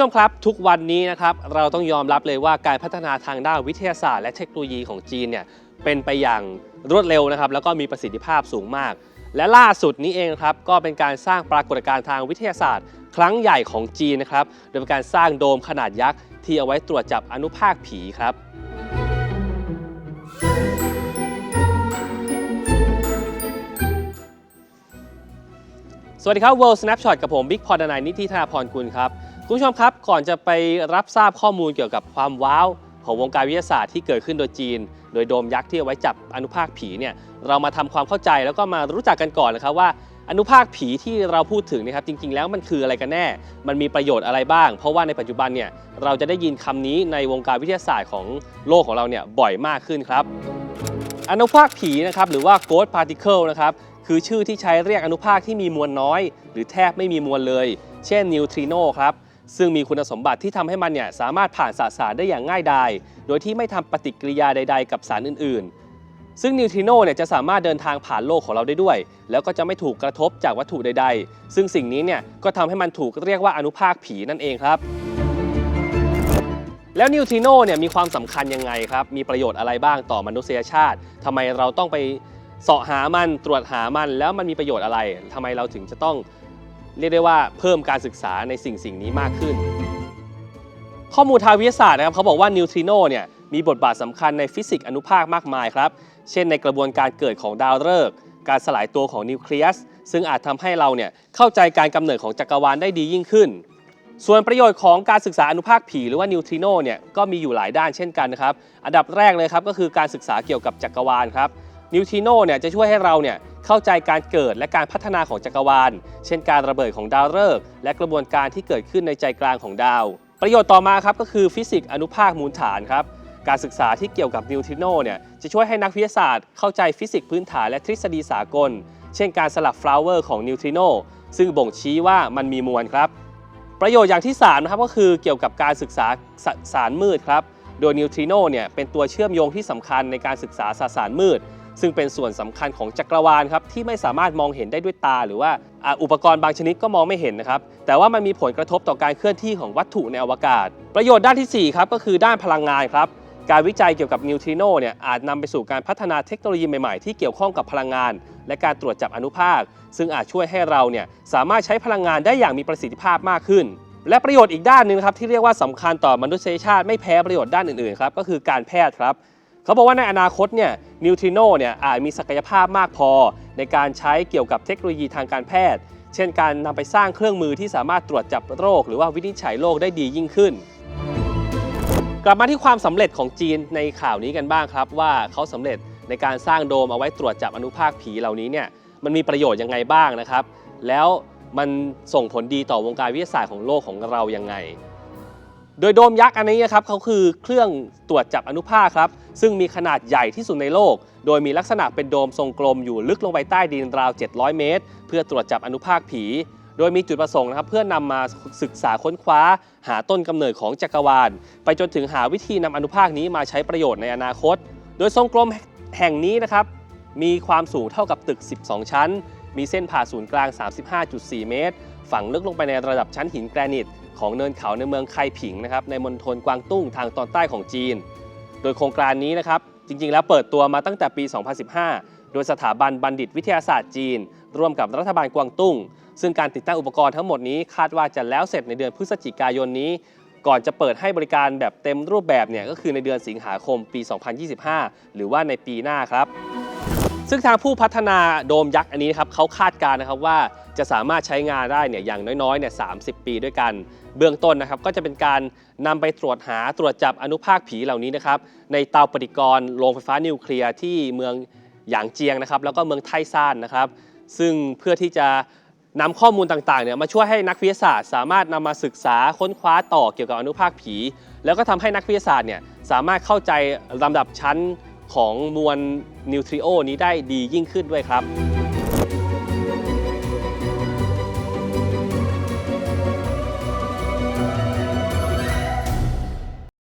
ผู้ชมครับทุกวันนี้นะครับเราต้องยอมรับเลยว่าการพัฒนาทางด้านวิทยาศาสตร์และเทคโนโลยีของจีนเนี่ยเป็นไปอย่างรวดเร็วนะครับแล้วก็มีประสิทธิภาพสูงมาก และล่าสุดนี้เองครับก็เป็นการสร้างปรากฏการณ์ทางวิทยาศาสตร์ ครั้งใหญ่ของจีนนะครับโดยเป็นการสร้างโดมขนาดยักษ์ที่เอาไว้ตรวจจับอนุภาคผีครับ สวัสดีครับ World Snapshot กับผมบิ๊กพอดนายนิติธนาพรกุลครับ คุณผู้ชมครับ ก่อนจะไปรับทราบข้อมูลเกี่ยวกับความว้าว ของวงการวิทยาศาสตร์ที่เกิดขึ้นโดยจีน โดยโดมยักษ์ที่เอาไว้จับอนุภาคผีเนี่ยเรามาทำความเข้าใจแล้วก็มารู้จักกันก่อนนะครับว่า อนุภาคผีที่เราพูดถึงนะครับจริง ๆ แล้วมันคืออะไรกันแน่ มันมีประโยชน์อะไรบ้าง เพราะว่าในปัจจุบันเนี่ยเราจะได้ยินคำนี้ในวงการวิทยาศาสตร์ของโลกของเราเนี่ยบ่อยมากขึ้นครับอนุภาคผีนะครับหรือว่า ghost particle นะครับ คือชื่อที่ใช้เรียกอนุภาคที่มีมวลน้อย หรือแทบไม่มีมวลเลย เช่นนิวทริโนครับซึ่งมีคุณสมบัติที่ทำให้มันเนี่ยสามารถผ่านสสารได้อย่างง่ายดายโดยที่ไม่ทำปฏิกิริยาใด ๆ กับสารอื่นๆ ซึ่งนิวทริโนเนี่ยจะสามารถเดินทางผ่านโลกของเราได้ด้วย แล้วก็จะไม่ถูกกระทบจากวัตถุใด ๆ ซึ่งสิ่งนี้เนี่ยก็ทำให้มันถูกเรียกว่าอนุภาคผีนั่นเองครับ แล้วนิวทริโนเนี่ยมีความสำคัญยังไงครับ มีประโยชน์อะไรบ้างต่อมนุษยชาติทำไมเราต้องไป เสาะหามันตรวจหามันแล้วมันมีประโยชน์อะไรทำไมเราถึงจะต้องเรียกได้ว่าเพิ่มการศึกษาในสิ่งสิ่งนี้มากขึ้น ข้อมูลทางวิทยาศาสตร์นะครับเขาบอกว่านิวทริโนเนี่ยมีบทบาทสำคัญในฟิสิกส์อนุภาคมากมายครับ เช่นในกระบวนการเกิดของดาวฤกษ์การสลายตัวของนิวเคลียส ซึ่งอาจทำให้เราเนี่ยเข้าใจการกำเนิดของจักรวาลได้ดียิ่งขึ้น ส่วนประโยชน์ของการศึกษาอนุภาคผีหรือว่านิวทริโนเนี่ยก็มีอยู่หลายด้านเช่นกันนะครับ อันดับแรกเลยครับก็คือการศึกษาเกี่ยวกับจักรวาลครับ นิวทริโนเนี่ยจะช่วยให้เราเนี่ยเข้าใจการเกิดและการพัฒนาของจักรวาล เช่นการระเบิดของดาวฤกษ์และกระบวนการที่เกิดขึ้นในใจกลางของดาว ประโยชน์ต่อมาครับก็คือฟิสิกส์อนุภาคมูลฐานครับการศึกษาที่เกี่ยวกับนิวทริโนเนี่ยจะช่วยให้นักวิทยาศาสตร์เข้าใจฟิสิกส์พื้นฐานและทฤษฎีสากล เช่นการสลับฟลาวเวอร์ของนิวทริโนซึ่งบ่งชี้ว่ามันมีมวลครับ ประโยชน์อย่างที่3นะครับก็คือเกี่ยวกับการศึกษาสสารมืดครับโดยนิวทริโนเนี่ยเป็นตัวเชื่อมโยงที่สำคัญในการศึกษาสสารมืด ซึ่งเป็นส่วนสำคัญของจักรวาลครับที่ไม่สามารถมองเห็นได้ด้วยตา หรือว่าอุปกรณ์บางชนิดก็มองไม่เห็นนะครับ แต่ว่ามันมีผลกระทบต่อการเคลื่อนที่ของวัตถุในอวกาศ ประโยชน์ด้านที่4ครับก็คือด้านพลังงานครับการวิจัยเกี่ยวกับนิวทริโนเนี่ยอาจนำไปสู่การพัฒนาเทคโนโลยีใหม่ๆ ที่เกี่ยวข้องกับพลังงาน และการตรวจจับอนุภาค ซึ่งอาจช่วยให้เราเนี่ยสามารถใช้พลังงานได้อย่างมีประสิทธิภาพมากขึ้น และประโยชน์อีกด้านหนึ่งครับที่เรียกว่าสำคัญต่อมนุษยชาติไม่แพ้ประโยชน์ด้านอื่นๆครับก็คือการแพทย์ครับ เขาบอกว่าในอนาคตเนี่ยนิวทริโนเนี่ยอาจมีศักยภาพมากพอ ในการใช้เกี่ยวกับเทคโนโลยีทางการแพทย์ เช่นการนำไปสร้างเครื่องมือที่สามารถตรวจจับโรค หรือว่าวินิจฉัยโรคได้ดียิ่งขึ้น กลับมาที่ความสำเร็จของจีนในข่าวนี้กันบ้างครับ ว่าเขาสำเร็จในการสร้างโดมเอาไว้ตรวจจับอนุภาคผีเหล่านี้เนี่ยมันมีประโยชน์ยังไงบ้างนะครับ แล้วมันส่งผลดีต่อวงการวิทยาศาสตร์ของโลกของเรายังไง โดยโดมยักษ์อันนี้นะครับเขาคือเครื่องตรวจจับอนุภาคครับ ซึ่งมีขนาดใหญ่ที่สุดในโลก โดยมีลักษณะเป็นโดมทรงกลมอยู่ลึกลงไปใต้ดินราว 700 เมตร เพื่อตรวจจับอนุภาคผี โดยมีจุดประสงค์นะครับเพื่อนำมาศึกษาค้นคว้า หาต้นกำเนิดของจักรวาล ไปจนถึงหาวิธีนำอนุภาคนี้มาใช้ประโยชน์ในอนาคต โดยทรงกลมแห่งนี้นะครับมีความสูงเท่ากับตึก 12 ชั้น มีเส้นผ่าศูนย์กลาง 35.4 เมตร ฝังลึกลงไปในระดับชั้นหินแกรนิต ของเนินเขาในเมืองไคผิงนะครับในมณฑลกวางตุ้งทางตอนใต้ของจีน โดยโครงการนี้นะครับจริงๆ แล้วเปิดตัวมาตั้งแต่ปี 2015 โดยสถาบันบัณฑิตวิทยาศาสตร์จีน ร่วมกับรัฐบาลกวางตุ้ง ซึ่งการติดตั้งอุปกรณ์ทั้งหมดนี้คาดว่าจะแล้วเสร็จในเดือนพฤศจิกายนนี้ ก่อนจะเปิดให้บริการแบบเต็มรูปแบบเนี่ยก็คือในเดือนสิงหาคมปี 2025 หรือว่าในปีหน้าครับ ซึ่งทางผู้พัฒนาโดมยักษ์อันนี้นะครับเขาคาดการณ์นะครับว่าจะสามารถใช้งานได้เนี่ยอย่างน้อยๆเนี่ย30ปีด้วยกัน เบื้องต้นนะครับก็จะเป็นการนำไปตรวจหาตรวจจับอนุภาคผีเหล่านี้นะครับในเตาปฏิกรณ์โรงไฟฟ้านิวเคลียร์ที่เมืองหยางเจียงนะครับแล้วก็เมืองไทซ่านนะครับ ซึ่งเพื่อที่จะนำข้อมูลต่างๆเนี่ยมาช่วยให้นักวิทยาศาสตร์ สามารถนำมาศึกษาค้นคว้าต่อเกี่ยวกับอนุภาคผี แล้วก็ทำให้นักวิทยาศาสตร์เนี่ยสามารถเข้าใจลำดับชั้น ของมวลนิวทริโอนี้ได้ดียิ่งขึ้นด้วยครับ